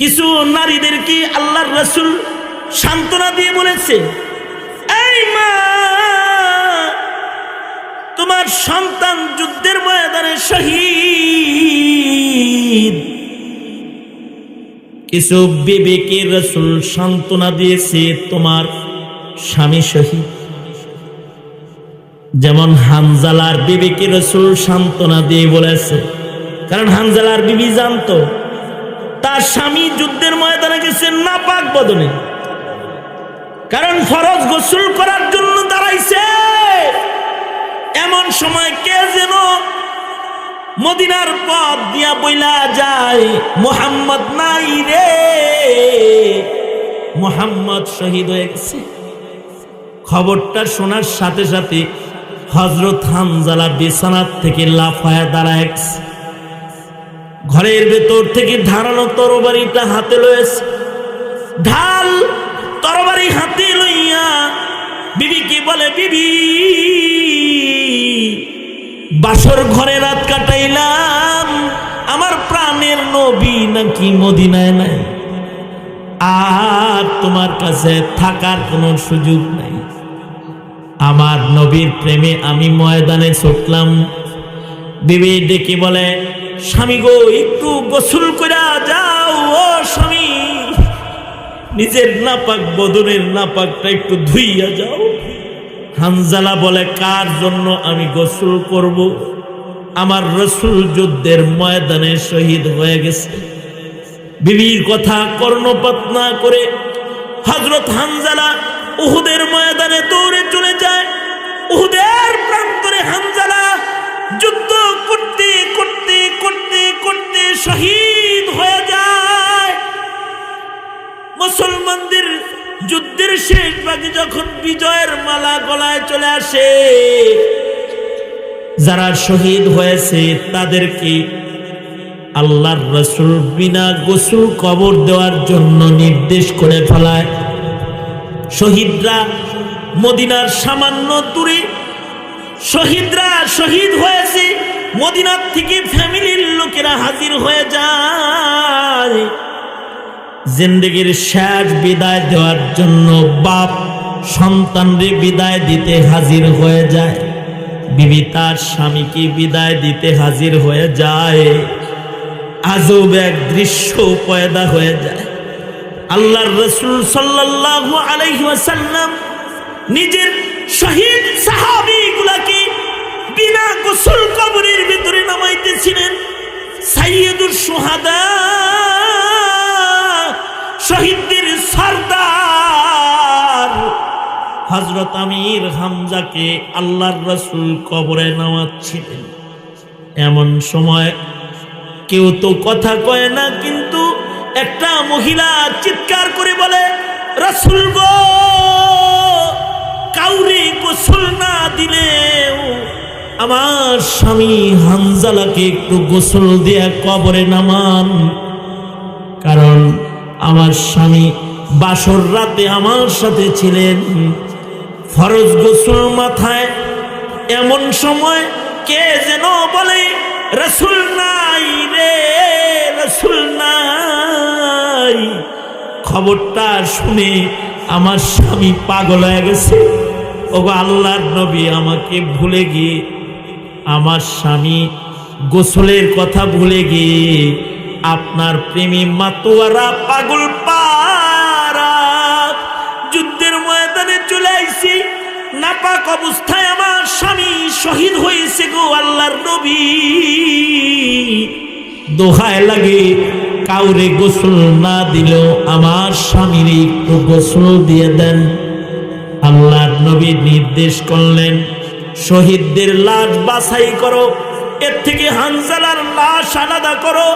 কিছু নারীদেরকে আল্লাহর রসুল সান্ত্বনা দিয়ে বলেছে? এই মা, তোমার সন্তান যুদ্ধের ময়দানে শহীদ। কিছু বিবেকের রসুল সান্ত্বনা দিয়েছে তোমার স্বামী শহীদ। যেমন হানজালার বিবিকে রসুল সান্ত্বনা দিয়ে বলেছে। কারণ হানজালার বিবি জানতো তার স্বামী যুদ্ধের ময়দানে গেছে না পাক বদলে কারণ ফরজ গোসল করার জন্য দাঁড়াইছে। এমন সময় কে যেন মদিনার পথ দিয়া বইলা যায়, মোহাম্মদ নাই রে। মোহাম্মদ শহীদ হয়ে গেছে। খবরটা শোনার সাথে সাথে হজরত হামজালা বিছানার থেকে লাফায়া দাঁড়ায় গেছে। ঘরের ভেতর থেকে ধারালো তরবারিটা হাতে লয়েছে। ঢাল তরবারি হাতে লইয়া বিবি কি বলে, বিবি, বাসর ঘরে রাত কাটাইলাম, আমার প্রাণের নবী নাকি মদিনায় নাই? আর তোমার কাছে থাকার কোনো সুযোগ নাই। আমার নবীর প্রেমে আমি ময়দানে ছুটলাম বিবি ডেকে বলে, স্বামী গো, একটু গোসল করে যাও, ও স্বামী। নিজের নাপাক, বদনের নাপাকটা একটু ধুইয়া যাও। হানজালা বলে, কার জন্য আমি গোসল করব? আমার রসুল যুদ্ধের ময়দানে শহীদ হয়ে গেছে। বিবির কথা কর্ণপাত না করে হজরত হানজালা উহুদের ময়দানে দৌড়ে চলে যায়। উহুদের প্রান্তরে হানজালা যুদ্ধ করতে করতে করতে করতে শহীদ হয়ে যায়। মুসলমানদের যুদ্ধের শেষ ভাগে যখন বিজয়ের মালা গলায় চলে আসে, যারা শহীদ হয়েছে তাদেরকে আল্লাহর রসুল বিনা গোসল কবর দেওয়ার জন্য নির্দেশ করে ফেলায়। শহীদরা মদিনার সামান্য দূরে শহীদরা শহীদ হয়েছে। মদিনার থেকে ফ্যামিলির লোকেরা হাজির হয়ে যায়। জিন্দগির শেষ বিদায় দেওয়ার জন্য বাপ সন্তানরে বিদায় দিতে হাজির হয়ে যায়। বিবি তার স্বামীকে বিদায় দিতে হাজির হয়ে যায়। আজব এক দৃশ্য পয়দা হয়ে যায়। আল্লাহর রসুল সাল্লাল্লাহু আলাইহি ওয়াসাল্লাম নিজের শহীদ সাহাবীগুলাকে বিনা গোসল কবরের ভিতরে নামাইতেছিলেন। সাইয়্যিদুর সুহাদা শহীদদের সর্দার। হজরত আমির হামজাকে আল্লাহর রসুল কবরে নামাচ্ছিলেন। এমন সময় কেউ তো কথা কয় না, কিন্তু একটা মহিলা চিৎকার করে বলে, রসুল গো! কাউরে গোসল না দিলেও আমার স্বামী হামজালাকে একটু গোসল দেয়া কবরে নামান। কারণ আমার স্বামী বাসর রাতে আমার সাথে ছিলেন। ফরজ গোসল মাথায় এমন সময় কে যেন বলে, রসুল নাই রে, রসুল নাই। খবরটা শুনে আমার স্বামী পাগল হয়ে গেছে। ওগো আল্লাহর নবী, আমাকে ভুলে গিয়ে, আমার স্বামী গোসলের কথা ভুলে গিয়ে, আপনার প্রেমী মাতোয়ারা পাগল পারা যুদ্ধের ময়দানে চলে আইছি, নাপাক অবস্থায় আমার স্বামী শহীদ হয়েছে গো আল্লাহর নবী। দোহায় লাগে, কাউরে গোসল না দিলেও আমার স্বামীর একটু গোসল দিয়ে দেন। আল্লাহর নবী নির্দেশ করলেন, শহীদদের লাশ বাছাই করো, এর থেকে হানজালার লাশ আলাদা করো,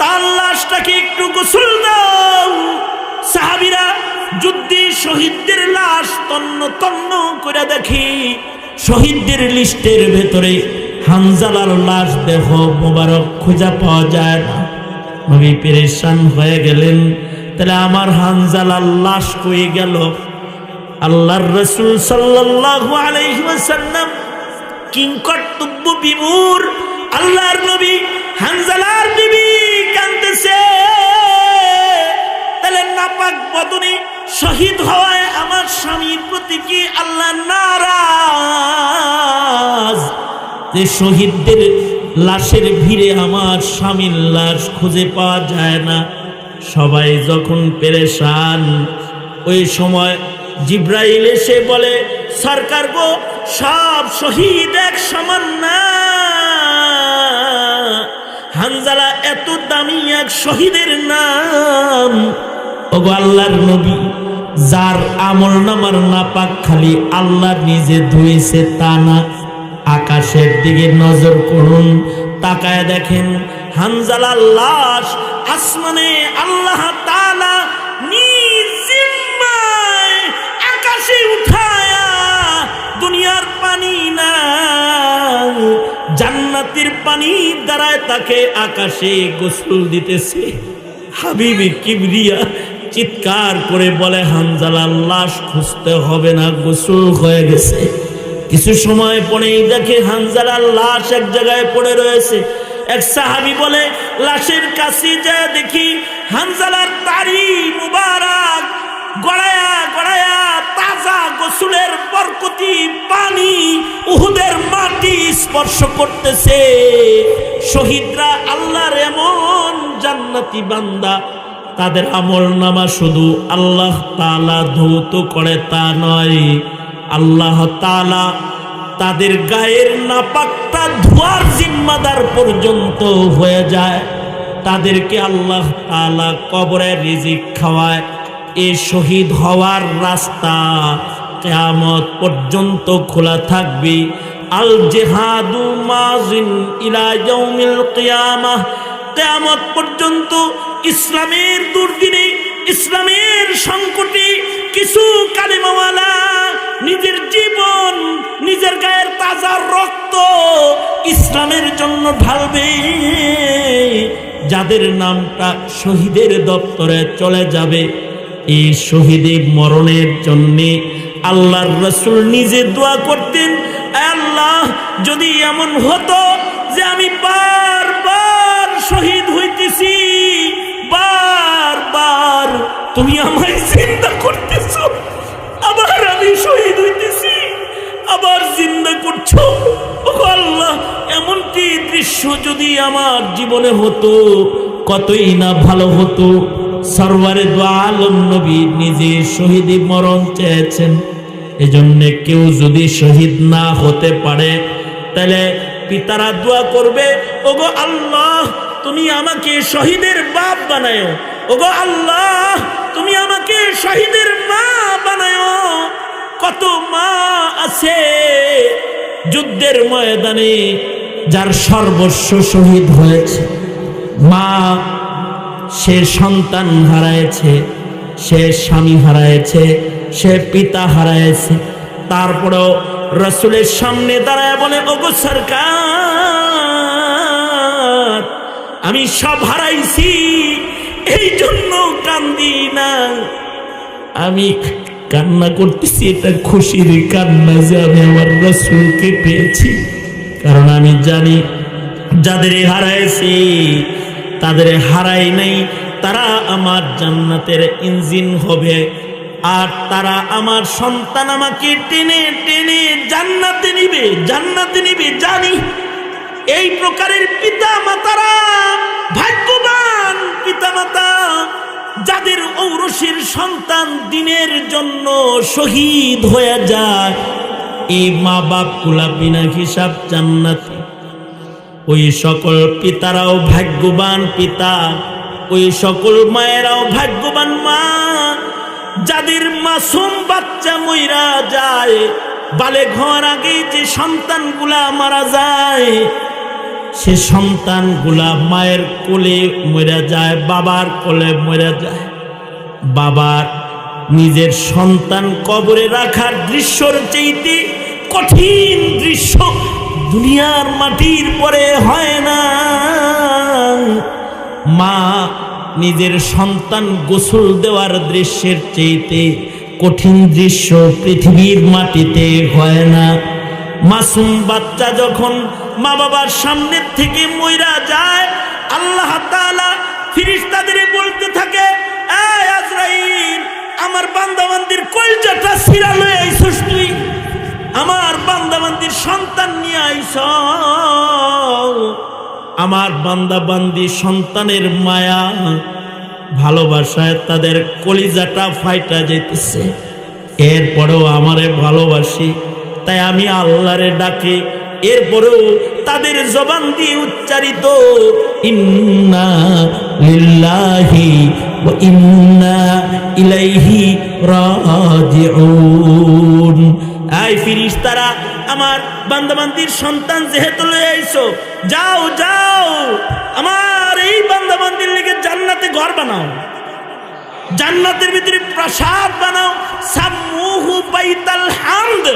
তার লাশটাকে একটু গোসল দাও। সাহাবিরা যুদ্ধে শহীদদের লাশ তন্ন তন্ন করে দেখি, শহীদদের লিস্টের ভেতরে হানজালার লাশ দেহ মোবারক খোঁজা পাওয়া যায় না। নবী পেরেশান হয়ে গেলেন, তাহলে আমার হানজালার লাশ কয়ে গেল? আল্লাহর রসুল সাল্লাল্লাহু আলাইহি ওয়াসাল্লাম কিং কর্তব্য বিমূর আল্লাহর নবী হানজালার বিবি কাঁদতেছে। শহীদ হওয়ায় আমার স্বামীর প্রতি কি আল্লাহ নারাজ? যে শহীদদের লাশের ভিড়ে আমার স্বামীর লাশ খুঁজে পাওয়া যায় না। সবাই যখন পেরেশান, ওই সময় জিব্রাইল এসে বলে, সরকার গো, সব শহীদ এক সমান না। হানজালা, এত দামি এক শহীদের নাম। ওগো আল্লাহর নবী, যার আমল নামার নাপাক খালি আল্লাহ নিজে ধুয়েছে তা না। আকাশের দিকে নজর করুন, তাকায় দেখেন হানজালা লাশ আসমানে আল্লাহ তাআলা আকাশে উঠায়া দুনিয়ার পানি না জান্নাতের পানি দ্বারায় তাকে আকাশে গোসল দিতেছে। হাবিবি কিবরিয়া চিৎকার করে বলে হানজালার লাশ খুঁজতে হবে না, গোসল হয়ে গেছে। কিছু সময় পরেই দেখে হানজালার লাশ এক জায়গায় পড়ে রয়েছে। এক সাহাবি বলে, লাশের কাছে যা দেখি হানজালার তারি মুবারক, গড়ায়া গড়ায়া তাজা গোসলের বরকতি পানি উহুদের মাটি স্পর্শ করতেছে। শহীদরা আল্লাহর এমন জান্নাতি বান্দা, তাদের আমল নামা শুধু আল্লাহ তালা ধৌত করে তা নয়, আল্লাহ তালা তাদের গায়ের নাপাকটা ধোয়ার জিম্মাদার পর্যন্ত হয়ে যায়। তাদেরকে আল্লাহ তালা কবরের রিজিক খাওয়ায়। এ শহীদ হওয়ার রাস্তা কেয়ামত পর্যন্ত খোলা থাকবে। আল জেহাদু মাজিন ইলা ইয়াউমিল কিয়ামাহ কেয়ামত পর্যন্ত ইসলামের দুর্দিনে, ইসলামের সংকটে কিছু কালিমাওয়ালা নিজের জীবন, নিজের গায়ের তাজা রক্ত ইসলামের জন্য ঢালবে। যাদের নামটা শহীদের দপ্তরে চলে যাবে, এই শহীদের মরণের জন্যে আল্লাহর রসুল নিজে দোয়া করতেন আল্লাহ, যদি এমন হতো যে আমি বারবার শহীদ হইতেছি বারবার তুমি আমায় চিন্তা করতেছ, আবার আমি শহীদ হইতেছি, আবার চিন্তা করছ। আল্লাহ, এমনটি দৃশ্য যদি আমার জীবনে হতো, কতই না ভালো হতো। সরওয়ারে দো আলম নবী নিজে শহীদি মরণ চেয়েছেন। এজন্য কেউ যদি শহীদ না হতে পারে, তাহলে পিতারা দোয়া করবে, ওগো আল্লাহ, তুমি আমাকে শহীদের বাপ বানায়ো। ওগো আল্লাহ, তুমি আমাকে শহীদের মা বানায়ো। কত মা আছে যুদ্ধের ময়দানে যার সর্বস্ব শহীদ হয়েছে। মা সে সন্তান হারায়েছে, সে স্বামী হারায়েছে, সে পিতা হারায়েছে। তারপরেও রসুলের সামনে দাঁড়ায় বলে, ওগো সরকার, আমি সব হারাইছি, এই জন্য কান্দি না। আমি কান্না করতেছি, এটা খুশির কান্না যে আমি আমার রসুলকে পেয়েছি। কারণ আমি জানি যাদের হারাইছি তাদের হারাই নাই, তারা আমার জান্নাতের ইঞ্জিন হবে। আর তারা আমার সন্তান আমাকে টেনে টেনে জান্নাতে নিবে জান্নাতে নিবে, জানি। এই প্রকারের পিতা মাতারা ভাগ্যবান পিতা মাতা যাদের ঔরসীর সন্তান দিনের জন্য শহীদ হয়ে যায়, এই মা বাপগুলা বিনা হিসাব জান্নাতি। ওই সকল পিতারাও ভাগ্যবান পিতা, ওই সকল মায়েরাও ভাগ্যবান মা। যাদের মাসুম বাচ্চা মইরা যায়, বালে ঘর আগে যে সন্তানগুলা মারা যায়, সে সন্তানগুলা মায়ের কোলে মরে যায়, বাবার কোলে মরে যায়। বাবার নিজের সন্তান কবরে রাখার দৃশ্যর চাইতে কঠিন দৃশ্য দুনিয়ার মাটির পরে হয় না। মা নিজের সন্তান গোসল দেওয়ার দৃশ্যের চেয়েতে কঠিন দৃশ্য পৃথিবীর মাটিতে হয় না। মাসুম বাচ্চা যখন মা বাবার সামনের থেকে ময়রা যায়, আল্লাহ ফিরিস্তাদের বলতে থাকে আমার বান্দাবান্দির কলজাটা সিরা লয়ে আমার বান্দাবান্দ বান্দা দিছ আমার বান্দা বান্দি সন্তানের মায়া ভালোবাসায় তাদের কলিজাটা ফাইটা যেতেছে এরপরেও আমারে ভালোবাসি, তাই আমি আল্লাহরে ডাকি। এরপরেও তাদের জবান দিয়ে উচ্চারিত, ইন্না লিল্লাহি ইন্না আই ফিরিস্তারা, আমার বান্দাবান্দির সন্তান যেহেতু লয়ে আইছো, যাও যাও, আমার এই বান্দাবান্দির লিগে জান্নাতে ঘর বানাও। জান্নাতের ভিতরে প্রাসাদ বানাও। সাম্মুহু বাইতাল হামদ।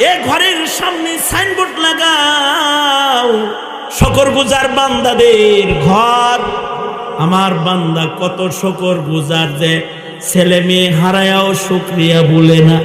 এ ঘরের সামনে সাইনবোর্ড লাগাও। শকর গুজার বান্দাদের ঘর। আমার বান্দা কত শকর গুজার যে ছেলে মেয়ে হারায়াও শুক্রিয়া বলে না।